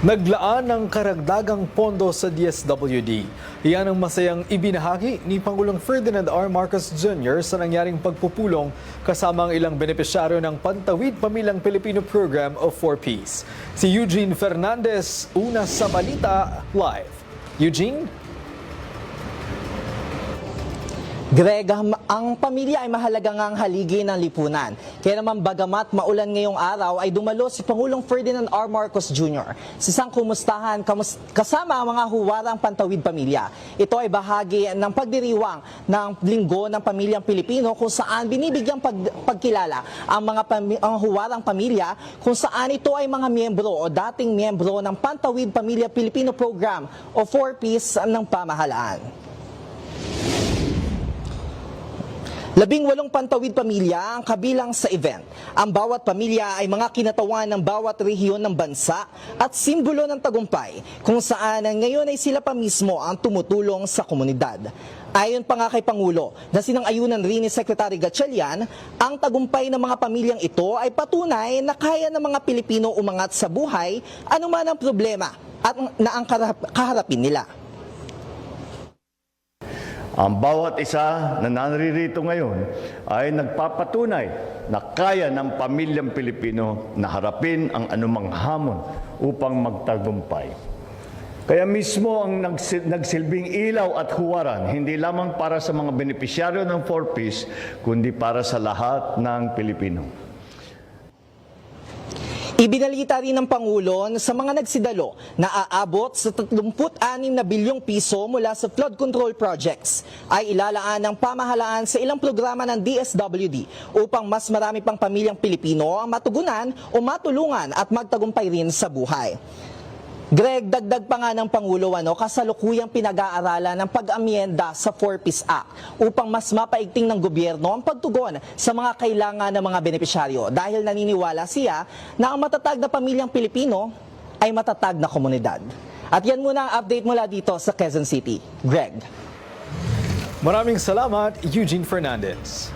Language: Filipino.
Naglaan ng karagdagang pondo sa DSWD. Iyan ang masayang ibinahagi ni Pangulong Ferdinand R. Marcos Jr. sa nangyaring pagpupulong kasama ang ilang benepisyaryo ng Pantawid Pamilyang Pilipino Program of 4Ps. Si Eugene Fernandez, una sa balita, live. Eugene? Greg, ang- pamilya ay mahalaga ngang haligi ng lipunan. Kaya naman bagamat maulan ngayong araw ay dumalo si Pangulong Ferdinand R. Marcos Jr. sa isang kumustahan kasama ang mga huwarang pantawid pamilya. Ito ay bahagi ng pagdiriwang ng Linggo ng Pamilyang Pilipino kung saan binibigyang pag- pagkilala ang mga pami- ang huwarang pamilya kung saan ito ay mga miyembro o dating miyembro ng Pantawid Pamilya Pilipino Program o 4Ps ng pamahalaan. Labing walong pantawid pamilya ang kabilang sa event. Ang bawat pamilya ay mga kinatawan ng bawat rehiyon ng bansa at simbolo ng tagumpay kung saan ngayon ay sila pa mismo ang tumutulong sa komunidad. Ayon pa nga kay Pangulo na sinang-ayunan rin ni Secretary Gatchalian, ang tagumpay ng mga pamilyang ito ay patunay na kaya ng mga Pilipino umangat sa buhay anuman ang problema at na ang kaharapin nila. Ang bawat isa na naririto ngayon ay nagpapatunay na kaya ng pamilyang Pilipino na harapin ang anumang hamon upang magtagumpay. Kaya mismo ang nagsi- nagsilbing ilaw at huwaran, hindi lamang para sa mga benepisyaryo ng 4Ps, kundi para sa lahat ng Pilipino. Ibinalita rin ng Pangulo sa mga nagsidalo na aabot sa 36 na bilyong piso mula sa flood control projects ay ilalaan ng pamahalaan sa ilang programa ng DSWD upang mas marami pang pamilyang Pilipino ang matugunan o matulungan at magtagumpay rin sa buhay. Greg, dagdag pa nga ng Pangulo ano, kasalukuyang pinag-aaralan ng pag-amyenda sa 4Ps Act upang mas mapaigting ng gobyerno ang pagtugon sa mga kailangan ng mga benepisyaryo dahil naniniwala siya na ang matatag na pamilyang Pilipino ay matatag na komunidad. At yan muna ang update mula dito sa Quezon City. Greg. Maraming salamat, Eugene Fernandez.